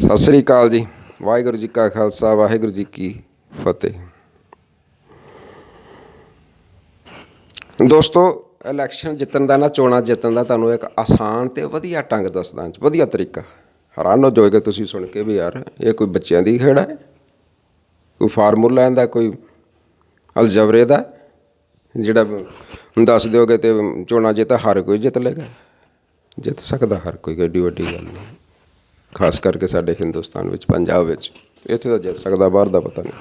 ਸਤਿ ਸ੍ਰੀ ਅਕਾਲ ਜੀ। ਵਾਹਿਗੁਰੂ ਜੀ ਕਾ ਖਾਲਸਾ, ਵਾਹਿਗੁਰੂ ਜੀ ਕੀ ਫਤਿਹ। ਦੋਸਤੋ ਇਲੈਕਸ਼ਨ ਜਿੱਤਣ ਦਾ ਨਾ, ਚੋਣਾਂ ਜਿੱਤਣ ਦਾ ਤੁਹਾਨੂੰ ਇੱਕ ਆਸਾਨ ਤੇ ਵਧੀਆ ਢੰਗ ਦੱਸਦਾ ਵਧੀਆ ਤਰੀਕਾ। ਹੈਰਾਨ ਹੋ ਜਾਓਗੇ ਤੁਸੀਂ ਸੁਣ ਕੇ ਵੀ ਯਾਰ, ਇਹ ਕੋਈ ਬੱਚਿਆਂ ਦੀ ਖੇਡ ਹੈ? ਕੋਈ ਫਾਰਮੂਲਾ ਇਹਦਾ ਕੋਈ ਅਲਜਬਰੇ ਦਾ? ਜਿਹੜਾ ਦੱਸ ਦਿਓਗੇ ਤੇ ਚੋਣਾਂ ਜਿੱਤ, ਹਰ ਕੋਈ ਜਿੱਤ ਲੇਗਾ ਜਿੱਤ ਸਕਦਾ ਹਰ ਕੋਈ ਐਡੀ ਵੱਡੀ ਗੱਲ ਨਹੀਂ। ਖਾਸ ਕਰਕੇ ਸਾਡੇ ਹਿੰਦੁਸਤਾਨ ਵਿੱਚ, ਪੰਜਾਬ ਵਿੱਚ। ਇੱਥੇ ਤਾਂ ਜਿੱਤ ਸਕਦਾ, ਬਾਹਰ ਦਾ ਪਤਾ ਨਹੀਂ।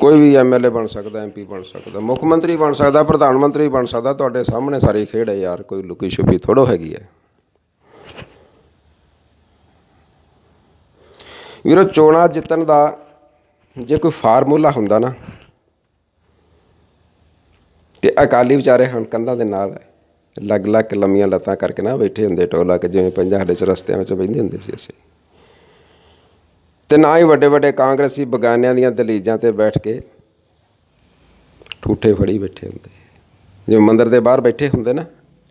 ਕੋਈ ਵੀ ਐਮਐਲਏ ਬਣ ਸਕਦਾ ਐਮਪੀ ਬਣ ਸਕਦਾ, ਮੁੱਖ ਮੰਤਰੀ ਬਣ ਸਕਦਾ, ਪ੍ਰਧਾਨ ਮੰਤਰੀ ਬਣ ਸਕਦਾ, ਤੁਹਾਡੇ ਸਾਹਮਣੇ ਸਾਰੀ ਖੇਡ ਹੈ ਯਾਰ, ਕੋਈ ਲੁਕੀ ਛੁਪੀ ਥੋੜੋ ਹੈਗੀ ਹੈ। ਵੀਰੋ, ਚੋਣਾਂ ਜਿੱਤਣ ਦਾ ਜੇ ਕੋਈ ਫਾਰਮੂਲਾ ਹੁੰਦਾ ਨਾ, ਤੇ ਅਕਾਲੀ ਵਿਚਾਰੇ ਹੁਣ ਕੰਧਾਂ ਦੇ ਨਾਲ ਲੱਗ ਲੱਗ ਕੇ ਲੰਮੀਆਂ ਲੱਤਾਂ ਕਰਕੇ ਨਾ ਬੈਠੇ ਹੁੰਦੇ ਟੋਲਾ ਕਿ ਜਿਵੇਂ ਪੰਜਾਂ ਸਾਡੇ ਚ ਰਸਤਿਆਂ ਵਿੱਚ ਬੈਠੇ ਹੁੰਦੇ ਸੀ ਅਸੀਂ। ਤੇ ਨਾ ਹੀ ਵੱਡੇ ਵੱਡੇ ਕਾਂਗਰਸੀ ਬਗਾਨਿਆਂ ਦੀਆਂ ਦਲੀਜਾਂ ਤੇ ਬੈਠ ਕੇ ਠੂਠੇ ਫੜੀ ਬੈਠੇ ਹੁੰਦੇ। ਜਿਵੇਂ ਮੰਦਰ ਦੇ ਬਾਹਰ ਬੈਠੇ ਹੁੰਦੇ ਨਾ,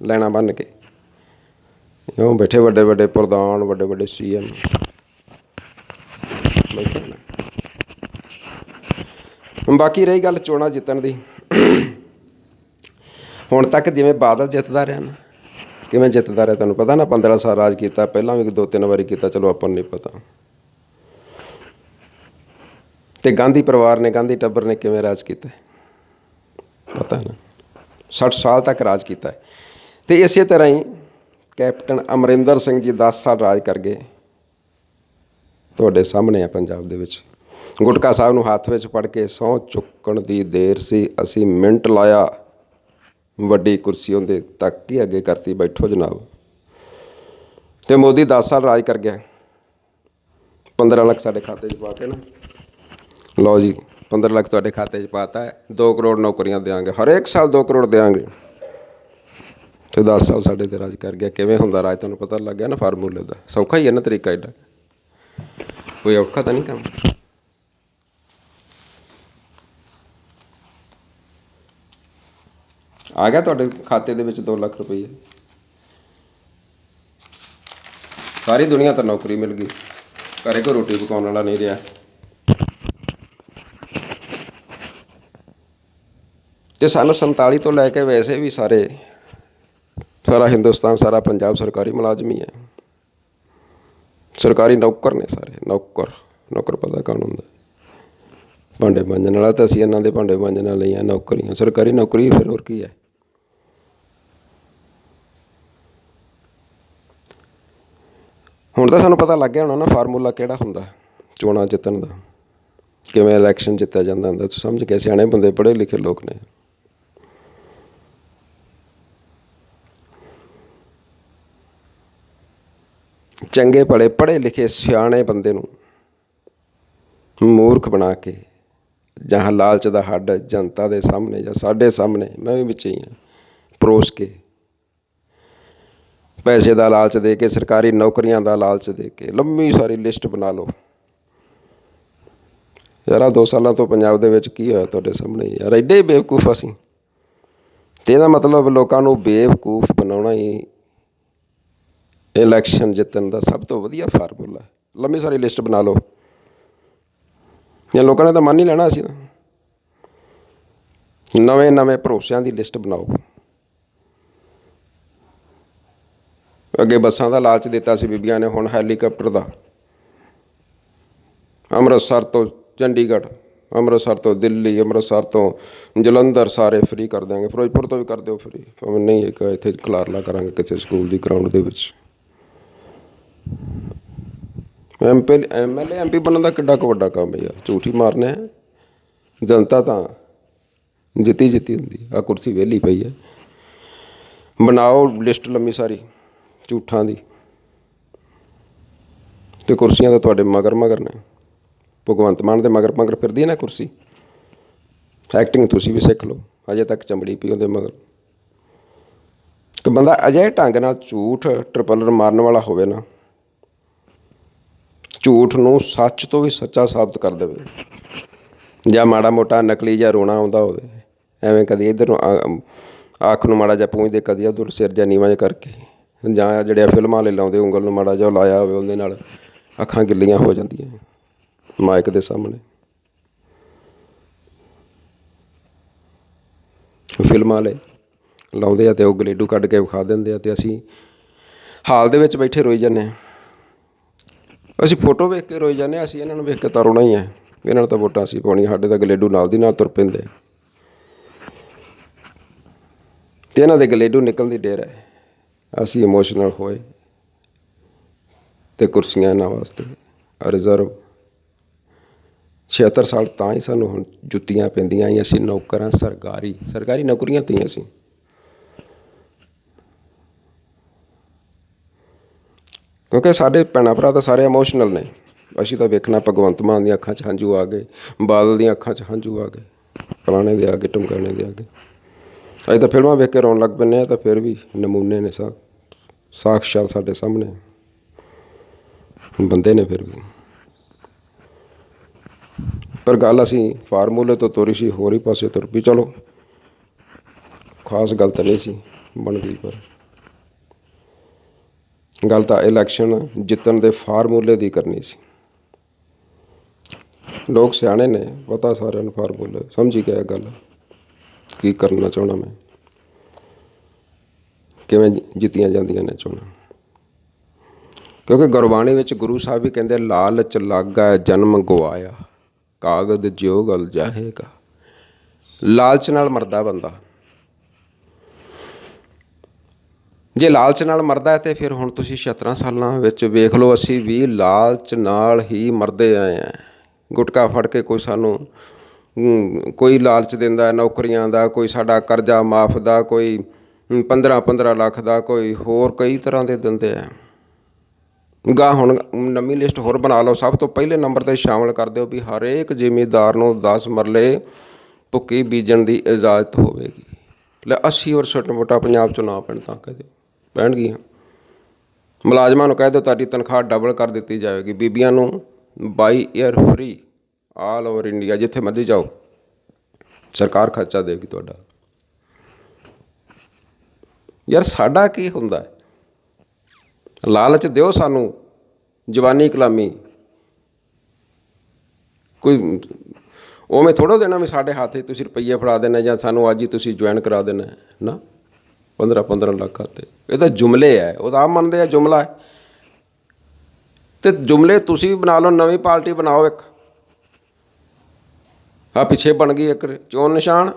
ਲੈਣਾ ਬੰਨ ਕੇ। ਇਉਂ ਬੈਠੇ ਵੱਡੇ ਵੱਡੇ ਪ੍ਰਧਾਨ, ਵੱਡੇ ਵੱਡੇ ਸੀਐਮ। ਬਾਕੀ ਰਹੀ ਗੱਲ ਚੋਣਾਂ ਜਿੱਤਣ ਦੀ। ਹੁਣ ਤੱਕ ਜਿਵੇਂ ਬਾਦਲ ਜਿੱਤਦਾ ਰਿਹਾ ਨਾ, ਕਿਵੇਂ ਜਿੱਤਦਾ ਰਿਹਾ ਤੁਹਾਨੂੰ ਪਤਾ ਨਾ 15 ਸਾਲ ਰਾਜ ਕੀਤਾ, ਪਹਿਲਾਂ ਵੀ ਦੋ ਤਿੰਨ ਵਾਰੀ ਕੀਤਾ, ਚਲੋ ਆਪਾਂ ਨੂੰ ਨਹੀਂ ਪਤਾ। ਤੇ ਗਾਂਧੀ ਪਰਿਵਾਰ ਨੇ, ਗਾਂਧੀ ਟੱਬਰ ਨੇ ਕਿਵੇਂ ਰਾਜ ਕੀਤਾ? ਪਤਾ ਨਾ 60 ਸਾਲ ਤੱਕ ਰਾਜ ਕੀਤਾ ਤੇ ਇਸੇ ਤਰ੍ਹਾਂ ਹੀ ਕੈਪਟਨ ਅਮਰਿੰਦਰ ਸਿੰਘ ਜੀ 10 ਸਾਲ ਰਾਜ ਕਰ ਗਏ। ਤੁਹਾਡੇ ਸਾਹਮਣੇ ਆ ਪੰਜਾਬ ਦੇ ਵਿੱਚ। ਗੁਟਕਾ ਸਾਹਿਬ ਨੂੰ ਹੱਥ ਵਿੱਚ ਫੜ ਕੇ ਸਹੁੰ ਚੁੱਕਣ ਦੀ ਦੇਰ ਸੀ। ਅਸੀਂ ਮਿੰਟ ਲਾਇਆ। ਵੱਡੀ ਕੁਰਸੀ ਉਹਦੇ ਤੱਕ ਹੀ ਅੱਗੇ ਕਰਤੀ, ਬੈਠੋ ਜਨਾਬ। ਤੇ ਮੋਦੀ 10 ਸਾਲ ਰਾਜ ਕਰ ਗਿਆ। 15 ਲੱਖ ਸਾਡੇ ਖਾਤੇ 'ਚ ਪਾ ਕੇ ਨਾ। ਲਓ ਜੀ 15 ਲੱਖ ਤੁਹਾਡੇ ਖਾਤੇ 'ਚ ਪਾਤਾ ਹੈ। 2 ਕਰੋੜ ਨੌਕਰੀਆਂ ਦੇਾਂਗੇ ਹਰੇਕ ਸਾਲ 2 ਕਰੋੜ ਦੇਾਂਗੇ ਤੇ 10 ਸਾਲ ਸਾਡੇ ਤੇ ਰਾਜ ਕਰ ਗਿਆ। ਕਿਵੇਂ ਹੁੰਦਾ ਰਾਜ? ਤੁਹਾਨੂੰ ਪਤਾ ਲੱਗ ਗਿਆ ਨਾ ਫਾਰਮੂਲੇ ਦਾ। ਸੌਖਾ ਹੀ ਹੈ ਨਾ ਤਰੀਕਾ ਐਡਾ। ਕੋਈ ਔਖਾ ਤਾਂ ਨਹੀਂ ਕੰਮ? ਆ ਗਿਆ ਤੁਹਾਡੇ ਖਾਤੇ ਦੇ ਵਿੱਚ 2 ਲੱਖ ਰੁਪਏ ਸਾਰੀ ਦੁਨੀਆ ਤਾਂ ਨੌਕਰੀ ਮਿਲ ਗਈ। ਘਰੇ ਕੋ ਰੋਟੀ ਪਕਾਉਣ ਵਾਲਾ ਨਹੀਂ ਰਿਹਾ। ਤੇ ਸਨ 47 ਤੋਂ ਲੈ ਕੇ ਵੈਸੇ ਵੀ ਸਾਰੇ, ਸਾਰਾ ਹਿੰਦੁਸਤਾਨ, ਸਾਰਾ ਪੰਜਾਬ ਸਰਕਾਰੀ ਮੁਲਾਜ਼ਮ ਹੀ ਹੈ। ਸਰਕਾਰੀ ਨੌਕਰ ਨੇ ਸਾਰੇ, ਨੌਕਰ ਨੌਕਰ ਪਤਾ ਕੌਣ ਹੁੰਦਾ। ਭਾਂਡੇ ਮਾਂਜਣ ਵਾਲਾ ਤਾਂ ਅਸੀਂ ਇਹਨਾਂ ਦੇ ਭਾਂਡੇ ਮਾਂਜਣ ਵਾਲੇ ਹੀ ਆ ਨੌਕਰੀਆਂ। ਸਰਕਾਰੀ ਨੌਕਰੀ ਫਿਰ ਹੋਰ ਕੀ ਹੈ? ਹੁਣ ਤਾਂ ਸਾਨੂੰ ਪਤਾ ਲੱਗ ਗਿਆ ਹੋਣਾ ਨਾ ਫਾਰਮੂਲਾ ਕਿਹੜਾ ਹੁੰਦਾ, ਚੋਣਾਂ ਜਿੱਤਣ ਦਾ, ਕਿਵੇਂ ਇਲੈਕਸ਼ਨ ਜਿੱਤਿਆ ਜਾਂਦਾ ਹੁੰਦਾ, ਤੁਸੀਂ ਸਮਝ ਕੇ ਸਿਆਣੇ ਬੰਦੇ ਪੜ੍ਹੇ ਲਿਖੇ ਲੋਕ ਨੇ। ਚੰਗੇ ਭਲੇ ਪੜ੍ਹੇ ਲਿਖੇ ਸਿਆਣੇ ਬੰਦੇ ਨੂੰ ਮੂਰਖ ਬਣਾ ਕੇ, ਜਾਂ ਲਾਲਚ ਦਾ ਹੱਡ ਜਨਤਾ ਦੇ ਸਾਹਮਣੇ ਜਾਂ ਸਾਡੇ ਸਾਹਮਣੇ, ਮੈਂ ਵੀ ਵਿੱਚ ਹੀ ਹਾਂ, ਪਰੋਸ ਕੇ ਪੈਸੇ ਦਾ ਲਾਲਚ ਦੇ ਕੇ, ਸਰਕਾਰੀ ਨੌਕਰੀਆਂ ਦਾ ਲਾਲਚ ਦੇ ਕੇ, ਲੰਮੀ ਸਾਰੀ ਲਿਸਟ ਬਣਾ ਲਓ। ਯਾਰਾ ਦੋ ਸਾਲਾਂ ਤੋਂ ਪੰਜਾਬ ਦੇ ਵਿੱਚ ਕੀ ਹੋਇਆ ਤੁਹਾਡੇ ਸਾਹਮਣੇ? ਯਾਰ ਐਡੇ ਬੇਵਕੂਫ ਅਸੀਂ। ਤੇ ਇਹਦਾ ਮਤਲਬ ਲੋਕਾਂ ਨੂੰ ਬੇਵਕੂਫ ਬਣਾਉਣਾ ਹੀ ਇਲੈਕਸ਼ਨ ਜਿੱਤਣ ਦਾ ਸਭ ਤੋਂ ਵਧੀਆ ਫਾਰਮੂਲਾ ਹੈ। ਲੰਮੀ ਸਾਰੀ ਲਿਸਟ ਬਣਾ ਲਓ। ਇਹ ਲੋਕਾਂ ਨੇ ਤਾਂ ਮੰਨ ਹੀ ਲੈਣਾ ਅਸੀਂ ਨਵੇਂ ਨਵੇਂ ਭਰੋਸਿਆਂ ਦੀ ਲਿਸਟ ਬਣਾਓ। ਅੱਗੇ ਬੱਸਾਂ ਦਾ ਲਾਲਚ ਦਿੱਤਾ ਸੀ ਬੀਬੀਆਂ ਨੇ, ਹੁਣ ਹੈਲੀਕਾਪਟਰ ਦਾ। ਅੰਮ੍ਰਿਤਸਰ ਤੋਂ ਚੰਡੀਗੜ੍ਹ, ਅੰਮ੍ਰਿਤਸਰ ਤੋਂ ਦਿੱਲੀ, ਅੰਮ੍ਰਿਤਸਰ ਤੋਂ ਜਲੰਧਰ ਸਾਰੇ ਫ੍ਰੀ ਕਰ ਦਾਂਗੇ ਫਿਰੋਜ਼ਪੁਰ ਤੋਂ ਵੀ ਕਰ ਦਿਓ ਫ੍ਰੀ ਭਾਵੇਂ ਨਹੀਂ ਇੱਕ ਇੱਥੇ ਖਲਾਰਲਾ ਕਰਾਂਗੇ ਕਿਸੇ ਸਕੂਲ ਦੀ ਗਰਾਊਂਡ ਦੇ ਵਿੱਚ। ਐਮਪੀ ਐਮਐਲਏ ਐਮਪੀ ਬਣਨ ਦਾ ਕਿੱਡਾ ਕੁ ਵੱਡਾ ਕੰਮ ਹੈ ਯਾਰ। ਝੂਠੀ ਮਾਰਨੇ ਆ। ਜਨਤਾ ਤਾਂ ਜਿੱਤੀ ਜਿੱਤੀ ਹੁੰਦੀ ਆ। ਕੁਰਸੀ ਵਿਹਲੀ ਪਈ ਹੈ। ਬਣਾਓ ਲਿਸਟ ਲੰਮੀ ਸਾਰੀ। ਝੂਠਾਂ ਦੀ। ਤੇ ਕੁਰਸੀਆਂ ਤਾਂ ਤੁਹਾਡੇ ਮਗਰ ਮਗਰ ਨੇ। ਭਗਵੰਤ ਮਾਨ ਦੇ ਮਗਰ ਮਗਰ ਫਿਰਦੀ ਹੈ ਨਾ ਕੁਰਸੀ। ਐਕਟਿੰਗ ਤੁਸੀਂ ਵੀ ਸਿੱਖ ਲਓ। ਅਜੇ ਤੱਕ ਚਮੜੀ ਪੀ ਉਹਦੇ ਮਗਰ। ਕਿ ਬੰਦਾ ਅਜੇ ਢੰਗ ਨਾਲ ਝੂਠ ਟ੍ਰਿਪਲਰ ਮਾਰਨ ਵਾਲਾ ਹੋਵੇ ਨਾ, ਝੂਠ ਨੂੰ ਸੱਚ ਤੋਂ ਵੀ ਸੱਚਾ ਸਾਬਤ ਕਰ ਦੇਵੇ। ਜਾਂ ਮਾੜਾ ਮੋਟਾ ਨਕਲੀ ਜਾਂ ਰੋਣਾ ਆਉਂਦਾ ਹੋਵੇ। ਐਵੇਂ ਕਦੀ ਇਧਰ ਨੂੰ ਆਖ ਨੂੰ ਮਾੜਾ ਜਿਹਾ ਪੂੰਝਦੇ, ਕਦੀ ਉਧਰ ਸਿਰ ਜਾਂ ਨੀਵਾਂ ਜਿਹਾ ਕਰਕੇ। ਜਾਂ ਆਹ ਜਿਹੜੇ ਫਿਲਮਾਂ ਵਾਲੇ ਲਾਉਂਦੇ, ਉਂਗਲ ਨੂੰ ਮਾੜਾ ਜਿਹਾ ਲਾਇਆ ਹੋਵੇ, ਉਹਦੇ ਨਾਲ ਅੱਖਾਂ ਗਿੱਲੀਆਂ ਹੋ ਜਾਂਦੀਆਂ, ਮਾਈਕ ਦੇ ਸਾਹਮਣੇ। ਫਿਲਮਾਂ ਵਾਲੇ ਲਾਉਂਦੇ ਆ ਤੇ ਉਹ ਗਲੇਡੂ ਕੱਢ ਕੇ ਵਿਖਾ ਦਿੰਦੇ ਆ ਤੇ ਅਸੀਂ ਹਾਲ ਦੇ ਵਿੱਚ ਬੈਠੇ ਰੋਈ ਜਾਂਦੇ ਹਾਂ। ਅਸੀਂ ਫੋਟੋ ਵੇਖ ਕੇ ਰੋਈ ਜਾਂਦੇ ਹਾਂ, ਅਸੀਂ ਇਹਨਾਂ ਨੂੰ ਵੇਖ ਕੇ ਤਾਂ ਰੋਣਾ ਹੀ ਹੈ। ਇਹਨਾਂ ਨੂੰ ਤਾਂ ਵੋਟਾਂ ਅਸੀਂ ਪਾਉਣੀਆਂ, ਸਾਡੇ ਤਾਂ ਗਲੇਡੂ ਨਾਲ ਦੀ ਨਾਲ ਤੁਰ ਪੈਂਦੇ ਆ। ਤੇ ਇਹਨਾਂ ਦੇ ਗਲੇਡੂ ਨਿਕਲਣ ਦੀ ਡੇਰ ਹੈ। ਅਸੀਂ ਇਮੋਸ਼ਨਲ ਹੋਏ ਤੇ ਕੁਰਸੀਆਂ ਇਹਨਾਂ ਵਾਸਤੇ। ਰਿਜ਼ਰਵ 76 ਸਾਲ ਤਾਂ ਹੀ ਸਾਨੂੰ ਹੁਣ ਜੁੱਤੀਆਂ ਪੈਂਦੀਆਂ ਹੀ ਅਸੀਂ ਨੌਕਰਾਂ, ਸਰਕਾਰੀ ਸਰਕਾਰੀ ਨੌਕਰੀਆਂ ਤੀਆਂ ਅਸੀਂ। ਕਿਉਂਕਿ ਸਾਡੇ ਭੈਣਾਂ ਭਰਾ ਤਾਂ ਸਾਰੇ ਇਮੋਸ਼ਨਲ ਨੇ। ਅਸੀਂ ਤਾਂ ਵੇਖਣਾ ਭਗਵੰਤ ਮਾਨ ਦੀਆਂ ਅੱਖਾਂ 'ਚ ਹੰਝੂ ਆ ਗਏ, ਬਾਦਲ ਦੀਆਂ ਅੱਖਾਂ 'ਚ ਹੰਝੂ ਆ ਗਏ, ਫਲਾਣੇ ਦੇ ਆ ਗਏ ਟਮਕਾਣੇ ਦੇ ਆ ਗਏ। ਅਸੀਂ ਤਾਂ ਫਿਲਮਾਂ ਵੇਖ ਕੇ ਰੋਣ ਲੱਗ ਪੈਂਦੇ ਆ, ਤਾਂ ਫਿਰ ਵੀ ਨਮੂਨੇ ਨੇ ਸਾ ਸਾਖਸ਼ਾਤ ਸਾਡੇ ਸਾਹਮਣੇ। ਬੰਦੇ ਨੇ ਫਿਰ ਵੀ। ਪਰ ਗੱਲ ਅਸੀਂ ਫਾਰਮੂਲੇ ਤੋਂ ਤੁਰੀ ਸੀ, ਹੋਰ ਹੀ ਪਾਸੇ ਤੁਰ ਪਈ। ਚਲੋ, ਖਾਸ ਗੱਲ ਤਾਂ ਨਹੀਂ ਸੀ ਬਣ ਗਈ ਪਰ ਗੱਲ ਤਾਂ ਇਲੈਕਸ਼ਨ ਜਿੱਤਣ ਦੇ ਫਾਰਮੂਲੇ ਦੀ ਕਰਨੀ ਸੀ। ਲੋਕ ਸਿਆਣੇ ਨੇ, ਪਤਾ ਸਾਰਿਆਂ ਨੂੰ ਫਾਰਮੂਲੇ, ਸਮਝੀ ਗਿਆ ਗੱਲ। ਕੀ ਕਰਨਾ ਚਾਹਣਾ ਮੈਂ? ਕਿਵੇਂ ਜਿੱਤੀਆਂ ਜਾਂਦੀਆਂ ਨੇ ਚੋਣਾਂ? ਕਿਉਂਕਿ ਗੁਰਬਾਣੀ ਵਿੱਚ ਗੁਰੂ ਸਾਹਿਬ ਵੀ ਕਹਿੰਦੇ ਲਾਲਚ ਲਾਗਾ ਜਨਮ ਗਵਾਇਆ। ਕਾਗਦ ਜਿਉ ਗਲ ਜਾਹੇਗਾ। ਲਾਲਚ ਨਾਲ ਮਰਦਾ ਬੰਦਾ। ਜੇ ਲਾਲਚ ਨਾਲ ਮਰਦਾ ਹੈ ਤੇ ਫਿਰ ਹੁਣ ਤੁਸੀਂ 17 ਸਾਲਾਂ ਵਿੱਚ ਵੇਖ ਲਓ, ਅਸੀਂ ਵੀ ਲਾਲਚ ਨਾਲ ਹੀ ਮਰਦੇ ਆਏ ਆ ਗੁਟਕਾ ਫੜ ਕੇ ਕੋਈ ਸਾਨੂੰ ਕੋਈ ਲਾਲਚ ਦਿੰਦਾ ਨੌਕਰੀਆਂ ਦਾ, ਕੋਈ ਸਾਡਾ ਕਰਜ਼ਾ ਮਾਫ ਦਾ, ਕੋਈ 15 15 ਲੱਖ ਦਾ, ਕੋਈ ਹੋਰ ਕਈ ਤਰ੍ਹਾਂ ਦੇ ਦਿੰਦੇ ਆ। ਗਾ ਹੁਣ ਨਵੀਂ ਲਿਸਟ ਹੋਰ ਬਣਾ ਲਓ। ਸਭ ਤੋਂ ਪਹਿਲੇ ਨੰਬਰ ਤੇ ਸ਼ਾਮਲ ਕਰ ਦਿਓ ਵੀ ਹਰੇਕ ਜ਼ਿਮੀਦਾਰ ਨੂੰ 10 ਮਰਲੇ ਭੁੱਕੀ ਬੀਜਣ ਦੀ ਇਜਾਜ਼ਤ ਹੋਵੇਗੀ। ਲੈ 80% ਵੋਟਾਂ ਪੰਜਾਬ ਚੋਂ ਨਾ ਪੈਣ ਤਾਂ ਕਹਦੇ ਪੈਣਗੀਆਂ। ਮੁਲਾਜ਼ਮਾਂ ਨੂੰ ਕਹਿ ਦਿਓ, ਤੁਹਾਡੀ ਤਨਖਾਹ ਡਬਲ ਕਰ ਦਿੱਤੀ ਜਾਵੇਗੀ। ਬੀਬੀਆਂ ਨੂੰ by air free all over India ਜਿੱਥੇ ਮਰਜ਼ੀ ਜਾਓ। ਸਰਕਾਰ ਖਰਚਾ ਦੇਗੀ ਤੁਹਾਡਾ। ਯਾਰ ਸਾਡਾ ਕੀ ਹੁੰਦਾ? ਲਾਲਚ ਦਿਓ ਸਾਨੂੰ, ਜਵਾਨੀ ਕਲਾਮੀ। ਕੋਈ ਉਵੇਂ ਥੋੜੋ ਦੇਣਾ ਵੀ ਸਾਡੇ ਹੱਥ 'ਚ ਤੁਸੀਂ ਰੁਪਈਏ ਫੜਾ ਦੇਣਾ ਜਾਂ ਸਾਨੂੰ ਅੱਜ ਹੀ ਤੁਸੀਂ ਜੁਆਇਨ ਕਰਾ ਦੇਣਾ ਹੈ। ਨਾ? 15 15 ਲੱਖ 'ਤੇ ਇਹ ਤਾਂ ਜੁਮਲੇ ਹੈ ਉਹ ਤਾਂ ਆਪ ਮੰਨਦੇ ਆ, ਜੁਮਲਾ ਹੈ। ਤੇ ਜੁਮਲੇ ਤੁਸੀਂ ਬਣਾ ਲਓ, ਨਵੀਂ ਪਾਰਟੀ ਬਣਾਓ ਇੱਕ। ਆ ਪਿੱਛੇ ਬਣ ਗਈ ਇੱਕ ਚੋਣ ਨਿਸ਼ਾਨ,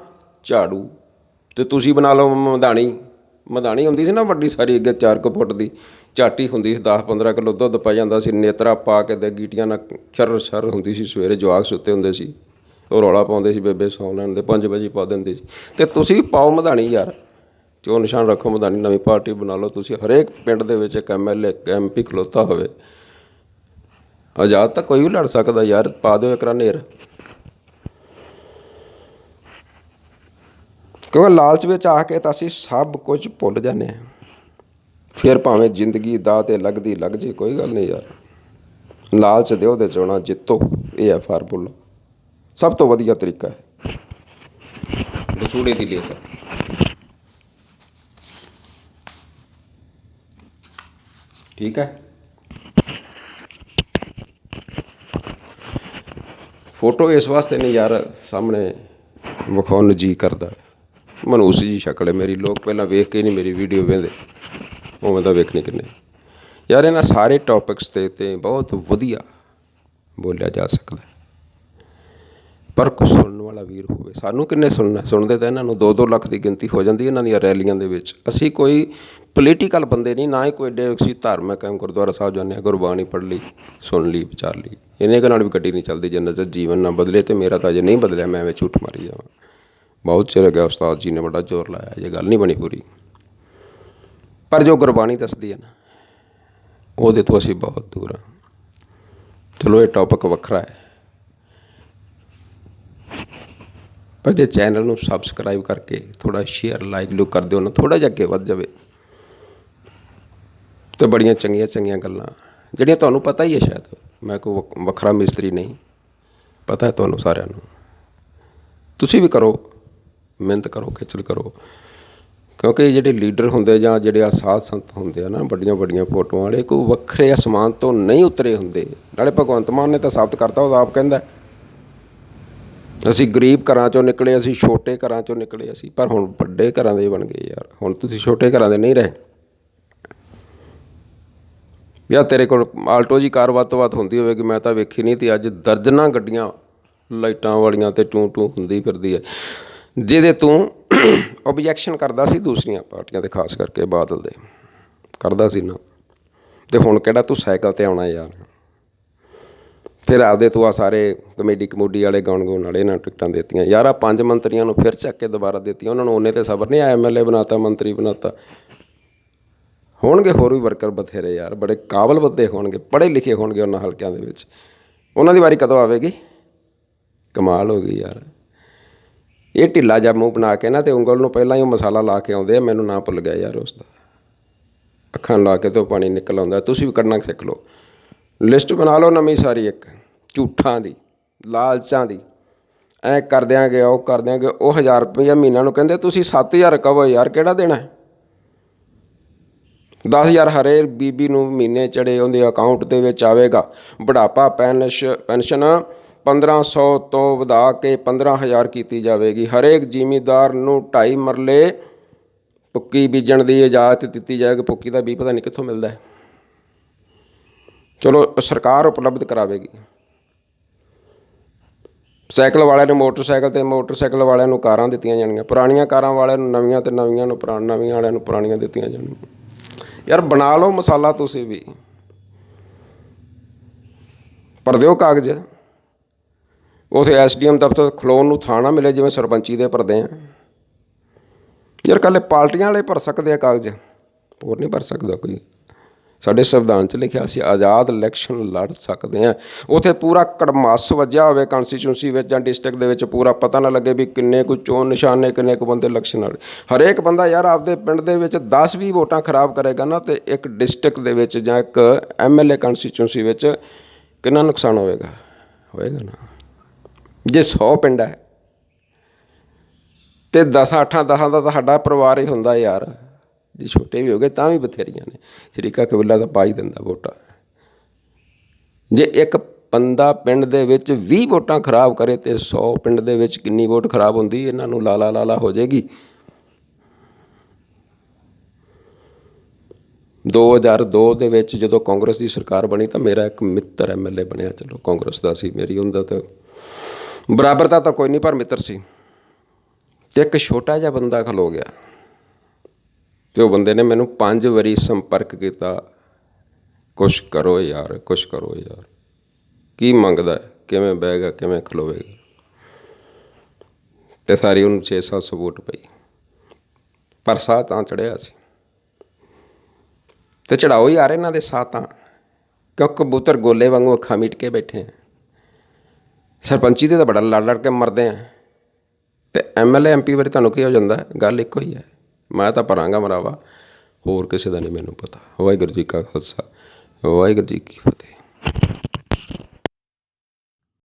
ਝਾੜੂ। ਤੇ ਤੁਸੀਂ ਬਣਾ ਲਓ ਮਧਾਣੀ ਮਧਾਣੀ ਹੁੰਦੀ ਸੀ ਨਾ ਵੱਡੀ ਸਾਰੀ, ਅੱਗੇ 4 ਕੁ ਫੁੱਟ ਦੀ। ਝਾਟੀ ਹੁੰਦੀ ਸੀ 10 15 ਕਿਲੋ ਦੁੱਧ ਪੈ ਜਾਂਦਾ ਸੀ, ਨੇਤਰਾ ਪਾ ਕੇ ਤੇ ਗੀਟੀਆਂ ਨਾਲ ਛਰ ਛਰ ਹੁੰਦੀ ਸੀ। ਸਵੇਰੇ ਜਵਾਕ ਸੁੱਤੇ ਹੁੰਦੇ ਸੀ। ਉਹ ਰੌਲਾ ਪਾਉਂਦੇ ਸੀ ਬੇਬੇ, ਸੌਂ ਲੈਣ ਦੇ 5 ਵਜੇ ਪਾ ਦਿੰਦੇ ਸੀ। ਤੇ ਤੁਸੀਂ ਪਾਓ ਮਧਾਣੀ ਯਾਰ। ਚੋਣ ਨਿਸ਼ਾਨ ਰੱਖੋ ਮਧਾਣੀ ਨਵੀਂ ਪਾਰਟੀ ਬਣਾ ਲਓ। ਤੁਸੀਂ ਹਰੇਕ ਪਿੰਡ ਦੇ ਵਿੱਚ ਇੱਕ ਐਮਐਲਏ ਐਮਪੀ ਖਲੋਤਾ ਹੋਵੇ। ਆਜ਼ਾਦ ਤਾਂ ਕੋਈ ਵੀ ਲੜ ਸਕਦਾ ਯਾਰ, ਪਾ ਦਿਓ ਇੱਕ ਨੇਰ। ਕਿਉਂਕਿ ਲਾਲਚ ਵਿੱਚ ਆ ਕੇ ਤਾਂ ਅਸੀਂ ਸਭ ਕੁਝ ਭੁੱਲ ਜਾਂਦੇ ਹਾਂ। ਫਿਰ ਭਾਵੇਂ ਜ਼ਿੰਦਗੀ ਦਾ ਤੇ ਲੱਗਦੀ ਲੱਗ ਜੇ, ਕੋਈ ਗੱਲ ਨਹੀਂ ਯਾਰ। ਲਾਲਚ ਦਿਓ ਤੇ ਚੋਣਾ ਜਿੱਤੋ, ਇਹ ਹੈ ਫਾਰਮੂਲਾ। ਸਭ ਤੋਂ ਵਧੀਆ ਤਰੀਕਾ ਹੈ। ਦਸੂੜੇ ਦੀ ਲੈ ਸਕ ਠੀਕ ਹੈ। ਫੋਟੋ ਇਸ ਵਾਸਤੇ ਨਹੀਂ ਯਾਰ, ਸਾਹਮਣੇ ਵਿਖਾਉਣ ਨੂੰ ਜੀ ਕਰਦਾ। ਮਨੂਸ ਜੀ ਸ਼ਕਲ ਹੈ, ਮੇਰੀ ਲੋਕ ਪਹਿਲਾਂ ਵੇਖ ਕੇ ਨਹੀਂ ਮੇਰੀ ਵੀਡੀਓ ਵੇਂਦੇ ਉਵੇਂ ਤਾਂ ਵੇਖਣੀ ਕਿੰਨੇ। ਯਾਰ ਇਹਨਾਂ ਸਾਰੇ ਟੌਪਿਕਸ ਤੇ ਤੇ ਬਹੁਤ ਵਧੀਆ ਬੋਲਿਆ ਜਾ ਸਕਦਾ ਪਰ ਕੁਛ ਸੁਣਨ ਵਾਲਾ ਵੀਰ ਹੋਵੇ, ਸਾਨੂੰ ਕਿੰਨੇ ਸੁਣਨਾ ਸੁਣਦੇ ਤਾਂ ਇਹਨਾਂ ਨੂੰ 2-2 ਲੱਖ ਦੀ ਗਿਣਤੀ ਹੋ ਜਾਂਦੀ ਇਹਨਾਂ ਦੀਆਂ ਰੈਲੀਆਂ ਦੇ ਵਿੱਚ। ਅਸੀਂ ਕੋਈ ਪੋਲੀਟੀਕਲ ਬੰਦੇ ਨਹੀਂ, ਨਾ ਹੀ ਕੋਈ ਏਡੇ ਅਸੀਂ ਧਾਰਮਿਕ ਐਂ ਗੁਰਦੁਆਰਾ ਸਾਹਿਬ ਜਾਂਦੇ ਹਾਂ, ਗੁਰਬਾਣੀ ਪੜ੍ਹ ਲਈ, ਸੁਣ ਲਈ, ਵਿਚਾਰ ਲਈ। ਇਹਨੇ ਕੁ ਨਾਲ ਵੀ ਗੱਡੀ ਨਹੀਂ ਚੱਲਦੀ, ਜਿੰਨਾ ਚਿਰ ਜੀਵਨ ਨਾ ਬਦਲੇ ਤੇ ਮੇਰਾ ਤਾਂ ਅਜੇ ਨਹੀਂ ਬਦਲਿਆ, ਮੈਂ ਐਵੇਂ ਝੂਠ ਮਾਰੀ ਜਾਵਾਂ। ਬਹੁਤ ਚਿਰ ਹੋ ਗਿਆ ਉਸਤਾਦ ਜੀ ਨੇ ਬੜਾ ਜ਼ੋਰ ਲਾਇਆ ਇਹ ਗੱਲ ਨਹੀਂ ਬਣੀ ਪੂਰੀ। ਪਰ ਜੋ ਗੁਰਬਾਣੀ ਦੱਸਦੀ ਹੈ ਨਾ, ਉਹਦੇ ਤੋਂ ਅਸੀਂ ਬਹੁਤ ਦੂਰ ਹਾਂ। ਚਲੋ ਇਹ ਟੌਪਿਕ ਵੱਖਰਾ ਹੈ। ਪਰ ਜੇ ਚੈਨਲ ਨੂੰ ਸਬਸਕ੍ਰਾਈਬ ਕਰਕੇ ਥੋੜਾ ਸ਼ੇਅਰ ਲਾਈਕ ਲੁੱਕ ਕਰ ਦਿਓ ਨਾ ਥੋੜਾ ਜਿਹਾ ਅੱਗੇ ਵੱਧ ਜਾਵੇ। ਤੇ ਬੜੀਆਂ ਚੰਗੀਆਂ ਚੰਗੀਆਂ ਗੱਲਾਂ, ਜਿਹੜੀਆਂ ਤੁਹਾਨੂੰ ਪਤਾ ਹੀ ਹੈ ਸ਼ਾਇਦ, ਮੈਂ ਕੋਈ ਵੱਖ- ਵੱਖਰਾ ਮਿਸਤਰੀ ਨਹੀਂ, ਪਤਾ ਹੈ ਤੁਹਾਨੂੰ ਸਾਰਿਆਂ ਨੂੰ। ਤੁਸੀਂ ਵੀ ਕਰੋ। ਮਿਹਨਤ ਕਰੋ, ਖੇਚਲ ਕਰੋ। ਕਿਉਂਕਿ ਜਿਹੜੇ ਲੀਡਰ ਹੁੰਦੇ ਜਾਂ ਜਿਹੜੇ ਆ ਸਾਧ ਸੰਤ ਹੁੰਦੇ ਆ ਨਾ, ਵੱਡੀਆਂ ਵੱਡੀਆਂ ਫੋਟੋਆਂ ਵਾਲੇ, ਕੋਈ ਵੱਖਰੇ ਅਸਮਾਨ ਤੋਂ ਨਹੀਂ ਉਤਰੇ ਹੁੰਦੇ। ਨਾਲੇ ਭਗਵੰਤ ਮਾਨ ਨੇ ਤਾਂ ਸਾਬਤ ਕਰਤਾ, ਉਹ ਆਪ ਕਹਿੰਦਾ ਅਸੀਂ ਗਰੀਬ ਘਰਾਂ ਚੋਂ ਨਿਕਲੇ, ਅਸੀਂ ਛੋਟੇ ਘਰਾਂ ਚੋਂ ਨਿਕਲੇ ਅਸੀਂ, ਪਰ ਹੁਣ ਵੱਡੇ ਘਰਾਂ ਦੇ ਬਣ ਗਏ ਯਾਰ। ਹੁਣ ਤੁਸੀਂ ਛੋਟੇ ਘਰਾਂ ਦੇ ਨਹੀਂ ਰਹੇ। ਯਾ ਤੇਰੇ ਕੋਲ ਆਲਟੋ ਜੀ ਕਾਰ ਵੱਧ ਤੋਂ ਵੱਧ ਹੁੰਦੀ ਹੋਵੇਗੀ ਮੈਂ ਤਾਂ ਵੇਖੀ ਨਹੀਂ, ਤੇ ਅੱਜ ਦਰਜਨਾਂ ਗੱਡੀਆਂ ਲਾਈਟਾਂ ਵਾਲੀਆਂ ਤੇ ਟੂ ਟੂ ਹੁੰਦੀ ਫਿਰਦੀ ਹੈ। ਜਿਹਦੇ ਤੂੰ ਆਬਜੈਕਸ਼ਨ ਕਰਦਾ ਸੀ ਦੂਸਰੀਆਂ ਪਾਰਟੀਆਂ ਤੇ, ਖਾਸ ਕਰਕੇ ਬਾਦਲ ਦੇ। ਕਰਦਾ ਸੀ ਨਾ। ਤੇ ਹੁਣ ਕਿਹੜਾ ਤੂੰ ਸਾਈਕਲ ਤੇ ਆਉਣਾ ਯਾਰ? ਫਿਰ ਆਪਦੇ ਤੂੰ ਆ ਸਾਰੇ ਕਮੇਡੀ ਕਮੂਡੀ ਵਾਲੇ ਗਾਉਣ ਗਾਉਣ ਵਾਲੇ ਇਹਨਾਂ ਟਿਕਟਾਂ ਦਿੱਤੀਆਂ। ਯਾਰ ਆ ਪੰਜ ਮੰਤਰੀਆਂ ਨੂੰ ਫਿਰ ਚੱਕ ਕੇ ਦੁਬਾਰਾ ਦਿੱਤੀਆਂ। ਉਹਨਾਂ ਨੂੰ ਉਹਨੇ ਤੇ ਸਬਰ ਨਹੀਂ ਆਇਆ ਐਮਐਲਏ ਬਣਾਤਾ, ਮੰਤਰੀ ਬਣਾਤਾ। ਹੋਣਗੇ ਹੋਰ ਵੀ ਵਰਕਰ ਬਥੇਰੇ ਯਾਰ, ਬੜੇ ਕਾਬਲ ਬੰਦੇ ਹੋਣਗੇ, ਪੜ੍ਹੇ ਲਿਖੇ ਹੋਣਗੇ ਉਹਨਾਂ ਹਲਕਿਆਂ ਦੇ ਵਿੱਚ। ਉਹਨਾਂ ਦੀ ਵਾਰੀ ਕਦੋਂ ਆਵੇਗੀ? ਕਮਾਲ ਹੋ ਗਈ ਯਾਰ। ਇਹ ਢਿੱਲਾ ਜਿਹਾ ਮੂੰਹ ਬਣਾ ਕੇ ਨਾ ਤੇ ਉਂਗਲ ਨੂੰ ਪਹਿਲਾਂ ਹੀ ਉਹ ਮਸਾਲਾ ਲਾ ਕੇ ਆਉਂਦੇ ਆ, ਮੈਨੂੰ ਨਾ ਭੁੱਲ ਗਿਆ ਯਾਰ ਉਸ ਦਾ ਅੱਖਾਂ ਲਾ ਕੇ ਤੇ ਉਹ ਪਾਣੀ ਨਿਕਲ ਆਉਂਦਾ, ਤੁਸੀਂ ਵੀ ਕੱਢਣਾ ਸਿੱਖ ਲਓ। ਲਿਸਟ ਬਣਾ ਲਓ ਨਵੀਂ ਸਾਰੀ ਇੱਕ, ਝੂਠਾਂ ਦੀ, ਲਾਲਚਾਂ ਦੀ। ਐ ਕਰ ਦਿਆਂਗੇ, ਉਹ ਕਰ ਦਿਆਂਗੇ, ਉਹ 1000 ਰੁਪਈਆ ਮਹੀਨਾ ਨੂੰ ਕਹਿੰਦੇ, ਤੁਸੀਂ 7000 ਕਹੋ ਯਾਰ, ਕਿਹੜਾ ਦੇਣਾ? ਹੈ 10000 ਹਰੇ ਬੀਬੀ ਨੂੰ ਮਹੀਨੇ ਚੜੇ, ਉਹਦੇ ਅਕਾਊਂਟ ਦੇ ਵਿੱਚ ਆਵੇਗਾ। ਬੁਢਾਪਾ, ਪੈਨਸ਼, ਪੈਨਸ਼ਨ 1500 ਤੋਂ ਵਧਾ ਕੇ 15000 ਕੀਤੀ ਜਾਵੇਗੀ। ਹਰੇਕ ਜ਼ਿਮੀਦਾਰ ਨੂੰ 2.5 ਮਰਲੇ ਪੁੱਕੀ ਬੀਜਣ ਦੀ ਇਜਾਜ਼ਤ ਦਿੱਤੀ ਜਾਏਗੀ। ਪੁੱਕੀ ਦਾ ਵੀ ਪਤਾ ਨਹੀਂ ਕਿੱਥੋਂ ਮਿਲਦਾ ਹੈ। ਚਲੋ, ਸਰਕਾਰ ਉਪਲਬਧ ਕਰਾਵੇਗੀ। ਸਾਈਕਲ ਵਾਲਿਆਂ ਨੂੰ ਮੋਟਰਸਾਈਕਲ ਤੇ ਮੋਟਰਸਾਈਕਲ ਵਾਲਿਆਂ ਨੂੰ ਕਾਰਾਂ ਦਿੱਤੀਆਂ ਜਾਣਗੀਆਂ। ਪੁਰਾਣੀਆਂ ਕਾਰਾਂ ਵਾਲਿਆਂ ਨੂੰ ਨਵੀਆਂ ਤੇ ਨਵੀਆਂ ਨੂੰ ਪੁਰਾਣ ਨਵੀਆਂ ਵਾਲਿਆਂ ਨੂੰ ਪੁਰਾਣੀਆਂ ਦਿੱਤੀਆਂ ਜਾਣਗੀਆਂ। ਯਾਰ, ਬਣਾ ਲਓ ਮਸਾਲਾ ਤੁਸੀਂ ਵੀ। ਪਰ ਦਿਓ ਕਾਗਜ਼। ਉਥੇ ਐਸਡੀਐਮ ਦਫ਼ਤਰ ਖਲੋਣ ਨੂੰ ਥਾਂ ਨਾ ਮਿਲੇ ਜਿਵੇਂ ਸਰਪੰਚੀ ਦੇ ਭਰਦੇ ਆ। ਯਾਰ ਕੱਲੇ ਪਾਰਟੀਆਂ ਵਾਲੇ ਭਰ ਸਕਦੇ ਆ ਕਾਗਜ਼। ਹੋਰ ਨਹੀਂ ਭਰ ਸਕਦਾ ਕੋਈ। ਸਾਡੇ ਸੰਵਿਧਾਨ 'ਚ ਲਿਖਿਆ ਸੀ, ਆਜ਼ਾਦ ਇਲੈਕਸ਼ਨ ਲੜ ਸਕਦੇ ਆ। ਉਥੇ ਪੂਰਾ ਕੜਮਾਸ ਵੱਜਿਆ ਹੋਵੇ ਕਨਸਟੀਚੁਐਂਸੀ ਵਿੱਚ ਜਾਂ ਡਿਸਟ੍ਰਿਕਟ ਦੇ ਵਿੱਚ, ਪੂਰਾ ਪਤਾ ਨਾ ਲੱਗੇ ਵੀ ਕਿੰਨੇ ਕੁ ਚੋਣ ਨਿਸ਼ਾਨੇ, ਕਿੰਨੇ ਕੁ ਬੰਦੇ ਇਲੈਕਸ਼ਨ ਲੜ। ਹਰੇਕ ਬੰਦਾ ਯਾਰ ਆਪਦੇ ਪਿੰਡ ਦੇ ਵਿੱਚ 10 20 ਵੋਟਾਂ ਖਰਾਬ ਕਰੇਗਾ ਨਾ, ਤੇ ਇੱਕ ਡਿਸਟ੍ਰਿਕਟ ਦੇ ਵਿੱਚ ਜਾਂ ਇੱਕ ਐਮਐਲਏ ਕਨਸਟੀਚੁਐਂਸੀ ਵਿੱਚ ਕਿੰਨਾ ਨੁਕਸਾਨ ਹੋਵੇਗਾ? ਹੋਏਗਾ ਨਾ। ਜੇ 100 ਪਿੰਡ ਹੈ, ਤੇ 10 8 10 ਦਾ ਤਾਂ ਸਾਡਾ ਪਰਿਵਾਰ ਹੀ ਹੁੰਦਾ ਯਾਰ। ਜੇ ਛੋਟੇ ਵੀ ਹੋ ਗਏ ਤਾਂ ਵੀ ਬਥੇਰੀਆਂ ਨੇ। ਸ਼ਰੀਕਾ ਕਬੀਲਾ ਤਾਂ ਪਾ ਹੀ ਦਿੰਦਾ ਵੋਟਾਂ। ਜੇ ਇੱਕ ਬੰਦਾ ਪਿੰਡ ਦੇ ਵਿੱਚ 20 ਵੋਟਾਂ ਖਰਾਬ ਕਰੇ ਤੇ 100 ਪਿੰਡ ਦੇ ਵਿੱਚ ਕਿੰਨੀ ਵੋਟ ਖਰਾਬ ਹੁੰਦੀ, ਇਹਨਾਂ ਨੂੰ ਲਾਲਾ ਲਾਲਾ ਹੋ ਜਾਏਗੀ। 2002 ਦੇ ਵਿੱਚ ਜਦੋਂ ਕਾਂਗਰਸ ਦੀ ਸਰਕਾਰ ਬਣੀ ਤਾਂ ਮੇਰਾ ਇੱਕ ਮਿੱਤਰ ਐਮਐਲਏ ਬਣਿਆ। ਚਲੋ ਕਾਂਗਰਸ ਦਾ ਸੀ, ਮੇਰੀ ਉਹਦਾ ਤਾਂ ਬਰਾਬਰਤਾ ਤਾਂ ਕੋਈ ਨਹੀਂ, ਪਰ ਮਿੱਤਰ ਸੀ। ਤੇ ਇੱਕ ਛੋਟਾ ਜਿਹਾ ਬੰਦਾ ਖਲੋ ਗਿਆ। ਤੇ ਉਹ ਬੰਦੇ ਨੇ ਮੈਨੂੰ ਪੰਜ ਵਾਰੀ ਸੰਪਰਕ ਕੀਤਾ। ਕੁਛ ਕਰੋ ਯਾਰ, ਕੁਛ ਕਰੋ ਯਾਰ। ਕੀ ਮੰਗਦਾ ਕਿਵੇਂ ਬਹਿਗਾ, ਕਿਵੇਂ ਖਲੋਵੇਗਾ? ਤੇ ਸਾਰੀ ਉਹਨੂੰ 6-700 ਵੋਟ ਪਈ। ਪਰ ਸਾਹ ਤਾਂ ਚੜਿਆ ਸੀ। ਤੇ ਚੜਾਓ ਯਾਰ, ਇਹਨਾਂ ਦੇ ਸਾਹ ਤਾਂ। ਕਿਉਂ ਕਬੂਤਰ ਗੋਲੇ ਵਾਂਗੂ ਅੱਖਾਂ ਮੀਟ ਕੇ ਬੈਠੇ ਆ? ਸਰਪੰਚੀ ਦੇ ਤਾਂ ਬੜਾ ਲੜ ਲੜ ਕੇ ਮਰਦੇ ਆ। ਤੇ ਐਮਐਲਏ ਐਮਪੀ ਬਾਰੇ ਤੁਹਾਨੂੰ ਕੀ ਹੋ ਜਾਂਦਾ? ਗੱਲ ਇੱਕੋ ਹੀ ਹੈ। ਮੈਂ ਤਾਂ ਭਰਾਂਗਾ ਮਰਾਵਾ। ਹੋਰ ਕਿਸੇ ਦਾ ਨਹੀਂ ਮੈਨੂੰ ਪਤਾ। ਵਾਹਿਗੁਰੂ ਜੀ ਕਾ ਖਾਲਸਾ। ਵਾਹਿਗੁਰੂ ਜੀ ਕੀ ਫਤਿਹ।